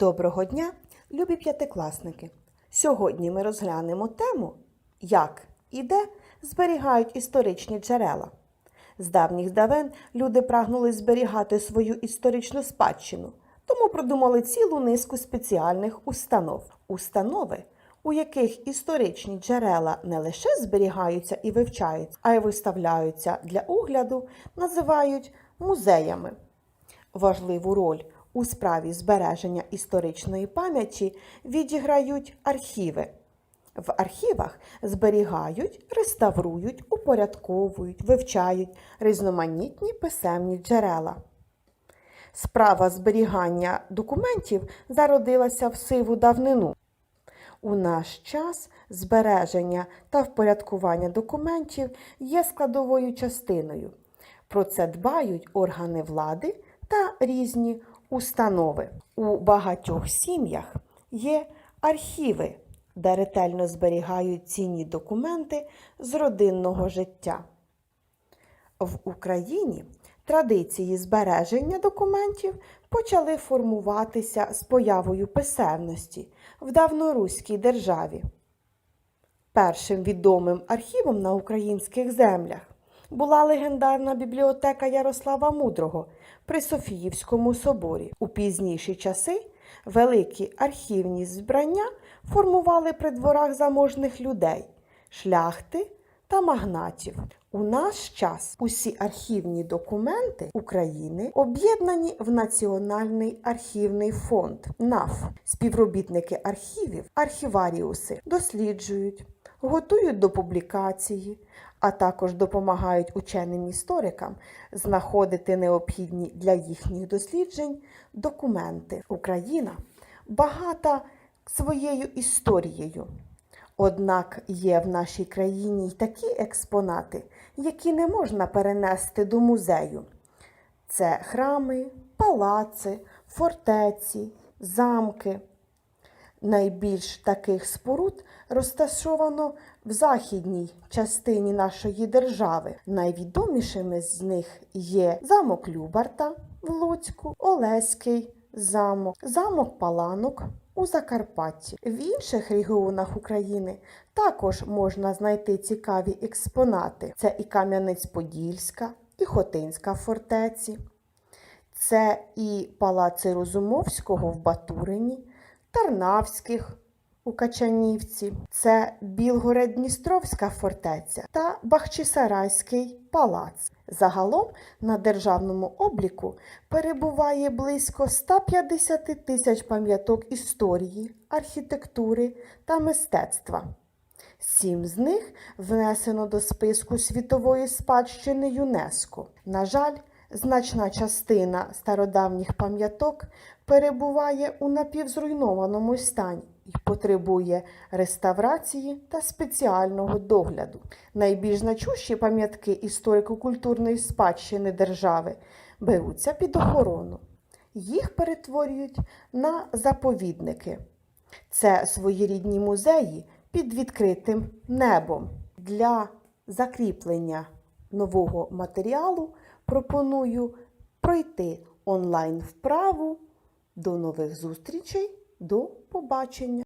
Доброго дня, любі п'ятикласники! Сьогодні ми розглянемо тему, як і де зберігають історичні джерела. З давніх давен люди прагнули зберігати свою історичну спадщину, тому придумали цілу низку спеціальних установ. Установи, у яких історичні джерела не лише зберігаються і вивчаються, а й виставляються для огляду, називають музеями. Важливу роль у справі збереження історичної пам'яті відіграють архіви. В архівах зберігають, реставрують, упорядковують, вивчають різноманітні писемні джерела. Справа зберігання документів зародилася в сиву давнину. У наш час збереження та впорядкування документів є складовою частиною. Про це дбають органи влади та різні установи. У багатьох сім'ях є архіви, де ретельно зберігають цінні документи з родинного життя. В Україні традиції збереження документів почали формуватися з появою писемності в давноруській державі. Першим відомим архівом на українських землях була легендарна бібліотека Ярослава Мудрого при Софіївському соборі. У пізніші часи великі архівні збрання формували при дворах заможних людей, шляхти та магнатів. У наш час усі архівні документи України об'єднані в Національний архівний фонд НАФ. Співробітники архівів, архіваріуси досліджують, готують до публікації, а також допомагають ученим історикам знаходити необхідні для їхніх досліджень документи. Україна багата своєю історією. Однак є в нашій країні й такі експонати, які не можна перенести до музею. Це храми, палаци, фортеці, замки. Найбільш таких споруд розташовано в західній частині нашої держави. Найвідомішими з них є замок Любарта в Луцьку, Олеський замок, замок Паланок у Закарпатті. В інших регіонах України також можна знайти цікаві експонати. Це і Кам'янець-Подільська, і Хотинська фортеці. Це і палаци Розумовського в Батурині, Тарнавських у Качанівці, це Білгород-Дністровська фортеця та Бахчисарайський палац. Загалом на державному обліку перебуває близько 150 тисяч пам'яток історії, архітектури та мистецтва. Сім з них внесено до списку світової спадщини ЮНЕСКО. На жаль, значна частина стародавніх пам'яток перебуває у напівзруйнованому стані і потребує реставрації та спеціального догляду. Найбільш значущі пам'ятки історико-культурної спадщини держави беруться під охорону. Їх перетворюють на заповідники. Це своєрідні музеї під відкритим небом. Для закріплення нового матеріалу пропоную пройти онлайн вправу. До нових зустрічей, до побачення!